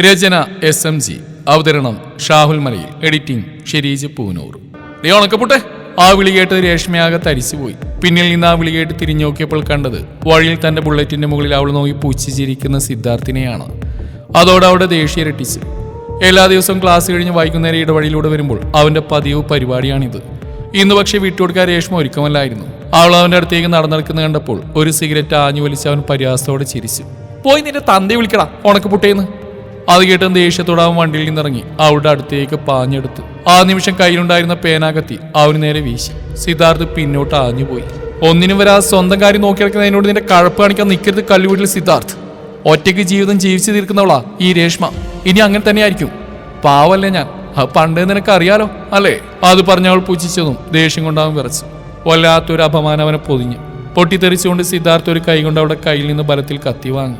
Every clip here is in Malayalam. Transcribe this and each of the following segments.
രചന എസ് എം ജി. അവതരണം ഷാഹുൽ മലയിൽ. എഡിറ്റിംഗ് ഷെരീജ് പൂനൂർ. നീ ഉണക്കപ്പുട്ടെ. ആ വിളി കേട്ട് രേഷ്മയാകെ തരിച്ചുപോയി. പിന്നിൽ നിന്ന് ആ വിളി കേട്ട് തിരിഞ്ഞു നോക്കിയപ്പോൾ കണ്ടത് വഴിയിൽ തന്റെ ബുള്ളറ്റിന്റെ മുകളിൽ അവൾ നോക്കി പൂച്ചിച്ചിരിക്കുന്ന സിദ്ധാർത്ഥിനെയാണ്. അതോടെ അവിടെ ദേഷ്യം ഇരട്ടിച്ചു. എല്ലാ ദിവസവും ക്ലാസ് കഴിഞ്ഞ് വൈകുന്നേരം ഇടവഴിയിലൂടെ വരുമ്പോൾ അവന്റെ പതിവ് പരിപാടിയാണിത്. ഇന്ന് പക്ഷേ വിട്ടുകൊടുക്കാൻ രേഷ്മ ഒരുക്കമല്ലായിരുന്നു. അവൾ അവന്റെ അടുത്തേക്ക് നടന്നെടുക്കുന്ന കണ്ടപ്പോൾ ഒരു സിഗരറ്റ് ആഞ്ഞു വലിച്ച് അവൻ പരിഹാസത്തോടെ ചിരിച്ചു. പോയി നിന്റെ തന്തി വിളിക്കടാ ഉണക്കപ്പുട്ടേന്ന്. അത് കേട്ടും ദേഷ്യത്തോടെ അവൻ വണ്ടിയിൽ നിന്നിറങ്ങി. അവളുടെ അടുത്തേക്ക് പാഞ്ഞെടുത്ത്. ആ നിമിഷം കയ്യിലുണ്ടായിരുന്ന പേനാകത്തി അവന് നേരെ വീശി. സിദ്ധാർത്ഥ് പിന്നോട്ട് ആഞ്ഞുപോയി. ഒന്നിനും വരാ സ്വന്തം കാര്യം നോക്കി നടക്കുന്നതിനോട് നിന്റെ കഴപ്പ് കാണിക്കാൻ നിൽക്കരുത് കല്ലുവീട്ടിൽ സിദ്ധാർത്ഥ്. ഒറ്റയ്ക്ക് ജീവിതം ജീവിച്ചു തീർക്കുന്നവളാ ഈ രേഷ്മ. ഇനി അങ്ങനെ തന്നെയായിരിക്കും. പാവല്ലേ ഞാൻ. പണ്ട് നിനക്ക് അറിയാലോ അല്ലേ? അത് പറഞ്ഞവൾ പുച്ഛിച്ചതും ദേഷ്യം കൊണ്ടാവും വിറച്ചു. വല്ലാത്തൊരു അപമാനം അവനെ പൊതിഞ്ഞു. പൊട്ടിത്തെറിച്ചുകൊണ്ട് സിദ്ധാർത്ഥ ഒരു കൈ കൊണ്ട് അവളുടെ കയ്യിൽ നിന്ന് ബലത്തിൽ കത്തി വാങ്ങി.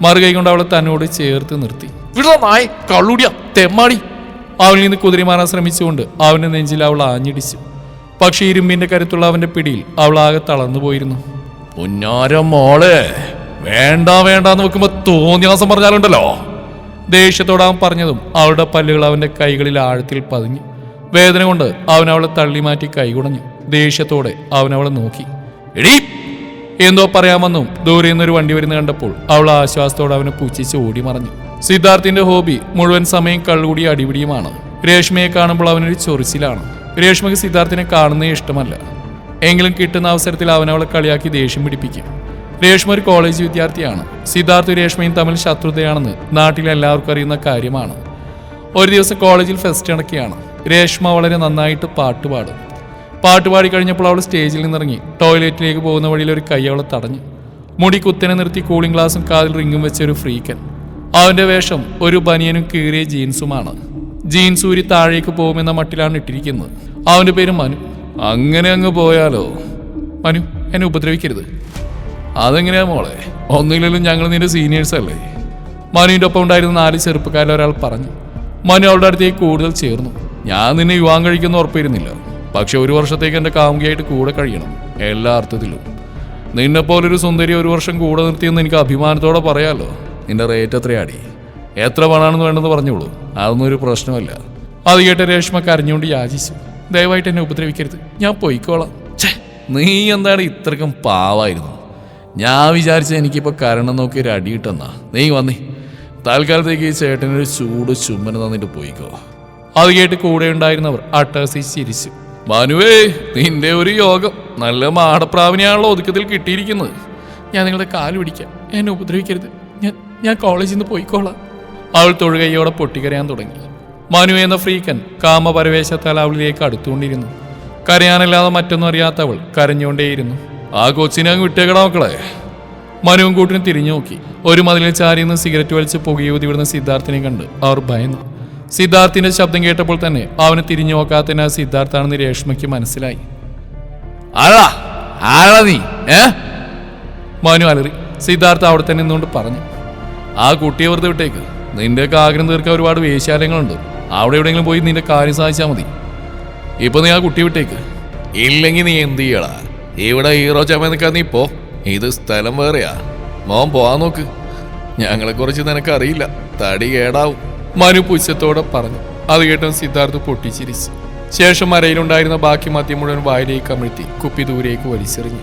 മറുകൈ കൊണ്ട് അവളെ തന്നോട് ചേർത്ത് നിർത്തി. നായ് കള്ളുടിയ തെമ്മാടി. അവനിൽ നിന്ന് കുതിരി മാറാൻ ശ്രമിച്ചുകൊണ്ട് അവന്റെ നെഞ്ചിൽ അവൾ ആഞ്ഞിടിച്ചു. പക്ഷേ ഇരുമ്പിന്റെ കരുത്തുള്ള അവന്റെ പിടിയിൽ അവൾ ആകെ തളർന്നു പോയിരുന്നു. പുന്നാര മോളെ വേണ്ട വേണ്ട എന്ന് വെക്കുമ്പോ തോന്നിയാസം പറഞ്ഞാലുണ്ടല്ലോ. ദേഷ്യത്തോടെ അവൻ പറഞ്ഞതും അവളുടെ പല്ലുകൾ അവന്റെ കൈകളിൽ ആഴത്തിൽ പതിഞ്ഞു. വേദന കൊണ്ട് അവൻ അവളെ തള്ളി മാറ്റി കൈകുടഞ്ഞു ദേഷ്യത്തോടെ അവൻ അവളെ നോക്കി. എടീ എന്തോ പറയാമെന്നും ദൂരെ നിന്നൊരു വണ്ടി വരുന്ന കണ്ടപ്പോൾ അവൾ ആശ്വാസത്തോടെ അവനെ പൂച്ചിച്ച് ഓടി മറഞ്ഞു. സിദ്ധാർത്ഥിന്റെ ഹോബി മുഴുവൻ സമയം കള്ളുകൂടി അടിപിടിയുമാണ്. രേഷ്മയെ കാണുമ്പോൾ അവനൊരു ചൊറിച്ചിലാണ്. രേഷ്മയ്ക്ക് സിദ്ധാർത്ഥിനെ കാണുന്നേ ഇഷ്ടമല്ല. എങ്കിലും കിട്ടുന്ന അവസരത്തിൽ അവൻ അവളെ കളിയാക്കി ദേഷ്യം പിടിപ്പിക്കും. രേഷ്മ ഒരു കോളേജ് വിദ്യാർത്ഥിയാണ്. സിദ്ധാർത്ഥ് രേഷ്മയും തമ്മിൽ ശത്രുതയാണെന്ന് നാട്ടിൽ എല്ലാവർക്കും അറിയുന്ന കാര്യമാണ്. ഒരു ദിവസം കോളേജിൽ ഫെസ്റ്റ് നടക്കുകയാണ്. രേഷ്മ വളരെ നന്നായിട്ട് പാട്ട് പാടും. പാട്ട് പാടി കഴിഞ്ഞപ്പോൾ അവൾ സ്റ്റേജിൽ നിന്നിറങ്ങി. ടോയ്ലറ്റിലേക്ക് പോകുന്ന വഴിയിൽ ഒരു കൈ അവളെ തടഞ്ഞു. മുടി കുത്തനെ നിർത്തി കൂളിംഗ് ഗ്ലാസും കാതിൽ റിങ്ങും വെച്ച ഒരു ഫ്രീക്കൻ. അവന്റെ വേഷം ഒരു ബനിയനും കീറിയ ജീൻസുമാണ്. ജീൻസ് ഊരി താഴേക്ക് പോകുമെന്ന മട്ടിലാണ് ഇട്ടിരിക്കുന്നത്. അവന്റെ പേര് മനു. അങ്ങനെ അങ്ങ് പോയാലോ? മനു എന്നെ ഉപദ്രവിക്കരുത്. അതെങ്ങനെയാ മോളെ? ഒന്നുമില്ലെങ്കിലും ഞങ്ങൾ നിന്റെ സീനിയേഴ്സ് അല്ലേ? മനുവിന്റെ ഒപ്പം ഉണ്ടായിരുന്ന നാല് ചെറുപ്പക്കാരിൽ ഒരാൾ പറഞ്ഞു. മനു അവളുടെ അടുത്തേക്ക് കൂടുതൽ ചേർന്നു. ഞാൻ നിന്നെ യുവാൻ കഴിക്കുന്ന ഉറപ്പിരുന്നില്ല. പക്ഷെ ഒരു വർഷത്തേക്ക് എന്റെ കാമുകിയായിട്ട് കൂടെ കഴിയണം എല്ലാ അർത്ഥത്തിലും. നിന്നെപ്പോലൊരു സുന്ദരി ഒരു വർഷം കൂടെ നിർത്തിയെന്ന് എനിക്ക് അഭിമാനത്തോടെ പറയാമല്ലോ നിന്റെ റേറ്റ് എത്രയാടി? എത്ര പണാണെന്ന് വേണ്ടെന്ന് പറഞ്ഞോളൂ. അതൊന്നും ഒരു പ്രശ്നമല്ല. അത് കേട്ട് രേഷ്മ കരഞ്ഞുകൊണ്ട് യാചിച്ചു. ദയവായിട്ട് എന്നെ ഉപദ്രവിക്കരുത്. ഞാൻ പൊയ്ക്കോളാം. ഛേ നീ എന്താണ് ഇത്രക്കും പാവായിരുന്നു? ഞാൻ വിചാരിച്ച എനിക്കിപ്പോൾ കരണം നോക്കി ഒരു അടി കിട്ടുന്നാ നീ വന്നേ. തൽക്കാലത്തേക്ക് ഈ ചേട്ടനൊരു ചൂട് ചുമ്മന തന്നിട്ട് പോയിക്കോ. അത് കേട്ട് കൂടെ ഉണ്ടായിരുന്നവർ അട്ടാസി ചിരിച്ചു. മനുവേ നിന്റെ ഒരു യോഗം നല്ല മാടപ്രാവിനെയാണല്ലോ ഒതുക്കത്തിൽ കിട്ടിയിരിക്കുന്നത്. ഞാൻ നിങ്ങളുടെ കാൽ പിടിക്കാം. എന്നെ ഉപദ്രവിക്കരുത്. ഞാൻ ഞാൻ കോളേജിൽ നിന്ന് പോയിക്കോളാം. അവൾ തൊഴുകയോടെ പൊട്ടിക്കരയാൻ തുടങ്ങി. മനു എന്ന ഫ്രീക്കൻ കാമപരവേശത്താൽ അവളിലേക്ക് അടുത്തുകൊണ്ടിരുന്നു. കരയാനല്ലാതെ മറ്റൊന്നും അറിയാത്ത അവൾ കരഞ്ഞുകൊണ്ടേയിരുന്നു. ആ കൊച്ചിനെ അങ്ങ് വിട്ടേക്കടാ മക്കളെ. മനുവും കൂട്ടിനും തിരിഞ്ഞു നോക്കി ഒരു മതിലിൽ ചാരി നിന്ന് സിഗരറ്റ് വലിച്ച് പുകയൂതി വിടുന്ന സിദ്ധാർത്ഥിനെ കണ്ട് അവർ ഭയന്നു. സിദ്ധാർത്ഥിന്റെ ശബ്ദം കേട്ടപ്പോൾ തന്നെ അവന് തിരിഞ്ഞു നോക്കാത്തതിന് സിദ്ധാർത്ഥാണെന്ന് രേഷ്മയ്ക്ക് മനസ്സിലായി. നീ? മനു അലറി. സിദ്ധാർത്ഥ അവിടെ തന്നെ നിന്നുകൊണ്ട് പറഞ്ഞു. ആ കുട്ടിയെ വെറുതെ വിട്ടേക്ക്. നിന്റെയൊക്കെ ആഗ്രഹം തീർക്കാൻ ഒരുപാട് വേശ്യാലയങ്ങളുണ്ട്. അവിടെ എവിടെയെങ്കിലും പോയി നിന്റെ കാര്യം സാധിച്ചാൽ മതി. ഇപ്പൊ നീ ആ കുട്ടി വിട്ടേക്ക്. ഇല്ലെങ്കിൽ നീ എന്ത് ചെയ്യടാ? ഇവിടെ ഹീറോ ചമ നിൽക്കാൻ നീ പോ. ഇത് സ്ഥലം വേറെയാ. മോൻ പോവാൻ നോക്ക്. ഞങ്ങളെ കുറിച്ച് നിനക്ക് അറിയില്ല തടി കേടാവും. മനു പുച്ഛത്തോടെ പറഞ്ഞു. അത് കേട്ടും സിദ്ധാർത്ഥ് പൊട്ടിച്ചിരിച്ചു. ശേഷം അരയിലുണ്ടായിരുന്ന ബാക്കി മദ്യം മുഴുവൻ വായിലേക്ക് അമിഴ്ത്തി കുപ്പി ദൂരേക്ക് വലിച്ചെറിഞ്ഞു.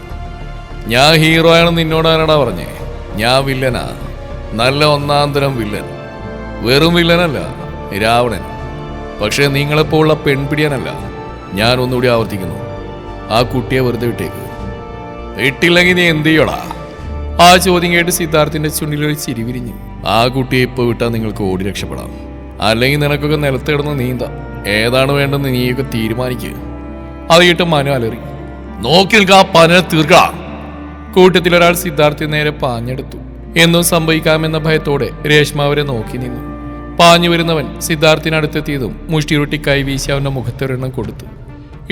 ഞാൻ ഹീറോ ആണെന്ന് നിന്നോടാനടാ പറഞ്ഞേ? ഞാൻ വില്ലനാ. നല്ല ഒന്നാന്തരം വില്ലൻ. വെറും വില്ലനല്ല രാവണൻ. പക്ഷേ നിങ്ങളെപ്പോലുള്ള പെൺപിടിയാനല്ല. ഞാൻ ഒന്നുകൂടി ആവർത്തിക്കുന്നു. ആ കുട്ടിയെ വെറുതെ വിട്ടേക്ക്. വിട്ടില്ലെങ്കിൽ നീ എന്ത് ചെയ്യടാ? ആ ചോദ്യം കേട്ട് സിദ്ധാർത്ഥിന്റെ ചുണ്ടിലൊരു ചിരി വിരിഞ്ഞു. ആ കുട്ടിയെ ഇപ്പോൾ വിട്ടാൽ നിങ്ങൾക്ക് ഓടി രക്ഷപ്പെടാം. അല്ലെങ്കിൽ നിനക്കൊക്കെ നിലത്തിടുന്ന നീന്താം. ഏതാണ് വേണ്ടെന്ന് നീയൊക്കെ തീരുമാനിക്കുക അത് കേട്ട് മനു അലറി. നോക്കി നിൽക്കുക ആ പനനെ തീർക്കടാ. കൂട്ടത്തിൽ ഒരാൾ സിദ്ധാർത്ഥി നേരെ പാഞ്ഞെടുത്തു. എന്നും സംഭവിക്കാമെന്ന ഭയത്തോടെ രേഷ്മ അവരെ നോക്കി നിന്നു. പാഞ്ഞു വരുന്നവൻ സിദ്ധാർത്ഥിനടുത്തെത്തിയതും മുഷ്ടിയുരുട്ടി കൈവീശി അവന്റെ മുഖത്തൊരെണ്ണം കൊടുത്തു.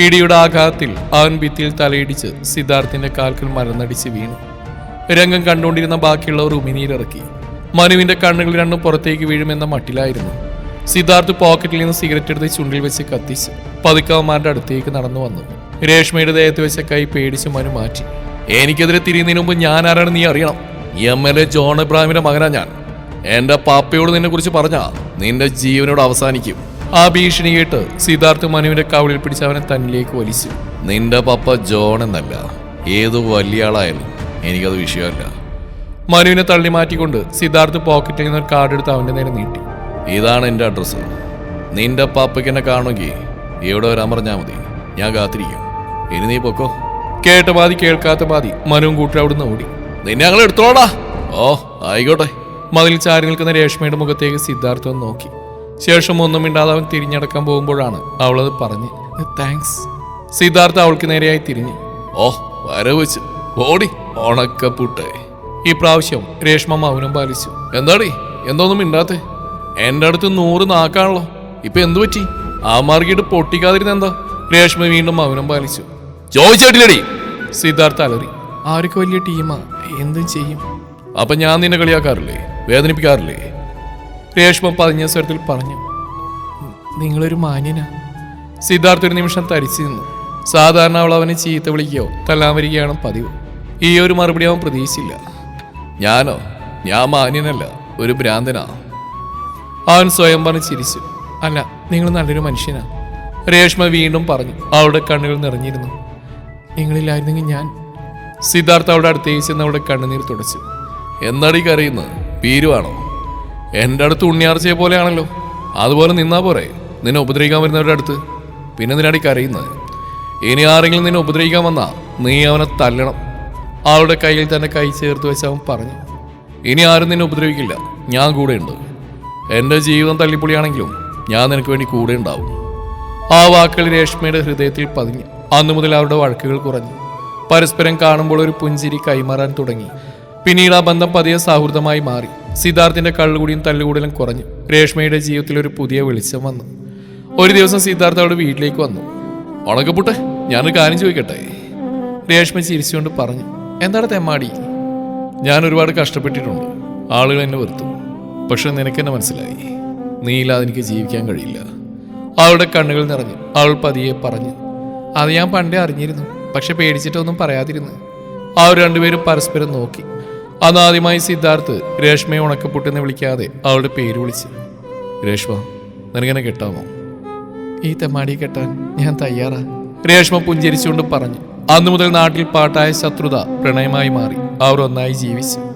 ഇടിയുടെ ആഘാതത്തിൽ അവൻ ഭിത്തിയിൽ തലയിടിച്ച് സിദ്ധാർത്ഥിന്റെ കാൽക്കൽ മരന്നടിച്ച് വീണു. രംഗം കണ്ടുകൊണ്ടിരുന്ന ബാക്കിയുള്ളവർ ഉമിനീരിറക്കി. മനുവിന്റെ കണ്ണുകൾ രണ്ടും പുറത്തേക്ക് വീഴുമെന്ന മട്ടിലായിരുന്നു. സിദ്ധാർത്ഥ് പോക്കറ്റിൽ നിന്ന് സിഗരറ്റ് എടുത്ത് ചുണ്ടിൽ വെച്ച് കത്തിച്ച് പതുക്കവന്മാരുടെ അടുത്തേക്ക് നടന്നു വന്നു. രേഷ്മയുടെ ദേഹത്ത് വെച്ച കൈ പേടിച്ച് മനു മാറ്റി. എനിക്കെതിരെ തിരിയുന്നതിന് മുമ്പ് ഞാൻ ആരാണ് നീ അറിയണം. എം എൽ എ ജോൺ ഇബ്രാഹിമിന്റെ മകനാ ഞാൻ. എന്റെ പാപ്പയോട് നിന്നെ കുറിച്ച് പറഞ്ഞാ നിന്റെ ജീവനോട് അവസാനിക്കും. ആ ഭീഷണി കേട്ട് സിദ്ധാർത്ഥ് മനുവിന്റെ കവളിൽ പിടിച്ച് അവനെ തന്നിലേക്ക് വലിച്ചു. നിന്റെ പപ്പ ജോൺ എന്നല്ല. ഏത് വലിയ ആളായാലും എനിക്കത് വിഷയമല്ല. മനുവിനെ തള്ളി മാറ്റിക്കൊണ്ട് സിദ്ധാർത്ഥ് പോക്കറ്റിൽ നിന്ന് ഒരു കാർഡ് എടുത്ത് അവന്റെ നേരെ നീട്ടി. ഇതാണ് എന്റെ അഡ്രസ്സ് നിന്റെ പാപ്പയ്ക്ക് എന്നെ കാണുമെങ്കിൽ എവിടെ വരാൻ പറഞ്ഞാൽ മതി. ഞാൻ കാത്തിരിക്കും. ഇനി നീ പൊക്കോ. കേട്ട പാതി കേൾക്കാത്ത പാതി മനുവും കൂട്ടി അവിടുന്ന് ഓടി. നിന്നെ ഞങ്ങൾ എടുത്തോടാ ഓ ആയിക്കോട്ടെ. മതിൽ ചാരി നിൽക്കുന്ന രേഷ്മയുടെ മുഖത്തേക്ക് സിദ്ധാർത്ഥം നോക്കി. ശേഷം ഒന്നും മിണ്ടാതെ അവൻ തിരിഞ്ഞടക്കാൻ പോകുമ്പോഴാണ് അവളത് പറഞ്ഞ് താങ്ക്സ് സിദ്ധാർത്ഥ അവൾക്ക് നേരെയായി തിരിഞ്ഞു. ഓ വരവ് വെച്ച്. ഓടി ഉണക്കപ്പുട്ടേ. ഈ പ്രാവശ്യം രേഷ്മ മൗനം പാലിച്ചു. എന്താടി? എന്തോന്നും മിണ്ടാത്തെ? എന്റെ അടുത്ത് നൂറ് നാക്കാണല്ലോ. ഇപ്പൊ എന്തു പറ്റി? ആ മാർഗിട്ട് പൊട്ടിക്കാതിരുന്ന എന്താ? രേഷ്മ വീണ്ടും മൗനം പാലിച്ചു. ചോദിച്ചേട്ടില്ലടി സിദ്ധാർത്ഥ അലറി ആർക്ക് വലിയ ടീമാ? എന്തും ചെയ്യും. അപ്പൊ ഞാൻ നിന്നെ കളിയാക്കാറില്ലേ? വേദനിപ്പിക്കാറില്ലേ? രേഷ്മ പതിഞ്ഞ സ്വരത്തിൽ പറഞ്ഞു നിങ്ങളൊരു മാന്യനാ. സിദ്ധാർത്ഥ ഒരു നിമിഷം തരിച്ചു നിന്നു. സാധാരണ അവൾ അവനെ ചീത്ത വിളിക്കുകയോ തല്ലാൻ വരികയാണ് പതിവ്. ഈ ഒരു മറുപടി അവൻ പ്രതീക്ഷിച്ചില്ല. ഞാനോ? ഞാൻ മാന്യനല്ല ഒരു ഭ്രാന്തനാ. അവൻ സ്വയം പറഞ്ഞ് ചിരിച്ചു. അല്ല നിങ്ങൾ നല്ലൊരു മനുഷ്യനാ. രേഷ്മ വീണ്ടും പറഞ്ഞു അവളുടെ കണ്ണുകൾ നിറഞ്ഞിരുന്നു. നിങ്ങളില്ലായിരുന്നെങ്കിൽ ഞാൻ സിദ്ധാർത്ഥ അവളുടെ അടുത്തേക്ക് ചെന്ന് അവളുടെ കണ്ണുനീർ തുടച്ചു. എന്നടി കറിയുന്നത് പീരുവാണോ എന്റെ അടുത്ത് ഉണ്ണിയാർച്ചയെ പോലെയാണല്ലോ. അതുപോലെ നിന്നാ പോരെ? നിന്നെ ഉപദ്രവിക്കാൻ വരുന്നവരുടെ അടുത്ത്. പിന്നെ നിന്നടി കരയുന്നത്? ഇനി ആരെങ്കിലും നിന്നെ ഉപദ്രവിക്കാൻ വന്നാ നീ അവനെ തല്ലണം. അവളുടെ കയ്യിൽ തന്നെ കൈ ചേർത്ത് വെച്ച് അവൻ പറഞ്ഞു ഇനി ആരും നിന്നെ ഉപദ്രവിക്കില്ല. ഞാൻ കൂടെയുണ്ട്. എന്റെ ജീവിതം തള്ളിപ്പൊളിയാണെങ്കിലും ഞാൻ നിനക്ക് വേണ്ടി കൂടെ ഉണ്ടാവും. ആ വാക്കുകൾ രേഷ്മയുടെ ഹൃദയത്തിൽ പതിഞ്ഞു അന്നു മുതൽ അവരുടെ വഴക്കുകൾ കുറഞ്ഞു. പരസ്പരം കാണുമ്പോൾ ഒരു പുഞ്ചിരി കൈമാറാൻ തുടങ്ങി. പിന്നീട് ആ ബന്ധം പതിയെ സൗഹൃദമായി മാറി. സിദ്ധാർത്ഥിന്റെ കള്ളുകൂടിയും തല്ലുകൂടലും കുറഞ്ഞു രേഷ്മയുടെ ജീവിതത്തിൽ ഒരു പുതിയ വെളിച്ചം വന്നു. ഒരു ദിവസം സിദ്ധാർത്ഥ അവളുടെ വീട്ടിലേക്ക് വന്നു. ഉണക്കപ്പുട്ടെ ഞാനൊരു കാര്യം ചോദിക്കട്ടെ? രേഷ്മ ചിരിച്ചുകൊണ്ട് പറഞ്ഞു എന്താണ് തെമ്മാടി? ഞാൻ ഒരുപാട് കഷ്ടപ്പെട്ടിട്ടുണ്ട്. ആളുകൾ എന്നെ വെറുത്തു. പക്ഷെ നിനക്കെന്നെ മനസ്സിലായി. നീയില്ലാതെ എനിക്ക് ജീവിക്കാൻ കഴിയില്ല. അവളുടെ കണ്ണുകൾ നിറഞ്ഞു. അവൾ പതിയെ പറഞ്ഞു. അത് ഞാൻ പണ്ടേ അറിഞ്ഞിരുന്നു. പക്ഷെ പേടിച്ചിട്ടൊന്നും പറയാതിരുന്നു. അവർ രണ്ടുപേരും പരസ്പരം നോക്കി. അന്ന് ആദ്യമായി സിദ്ധാർത്ഥ് രേഷ്മയെ ഉണക്കപ്പൊട്ടെന്ന് വിളിക്കാതെ അവളുടെ പേര് വിളിച്ചു. രേഷ്മ നിനക്കെന്നെ കെട്ടാമോ? ഈ തെമ്മാടി കെട്ടാൻ ഞാൻ തയ്യാറാ. രേഷ്മ പുഞ്ചരിച്ചുകൊണ്ട് പറഞ്ഞു. അന്നു മുതൽ നാട്ടിൽ പാട്ടായ ശത്രുത പ്രണയമായി മാറി. അവർ ഒന്നായി ജീവിച്ചു.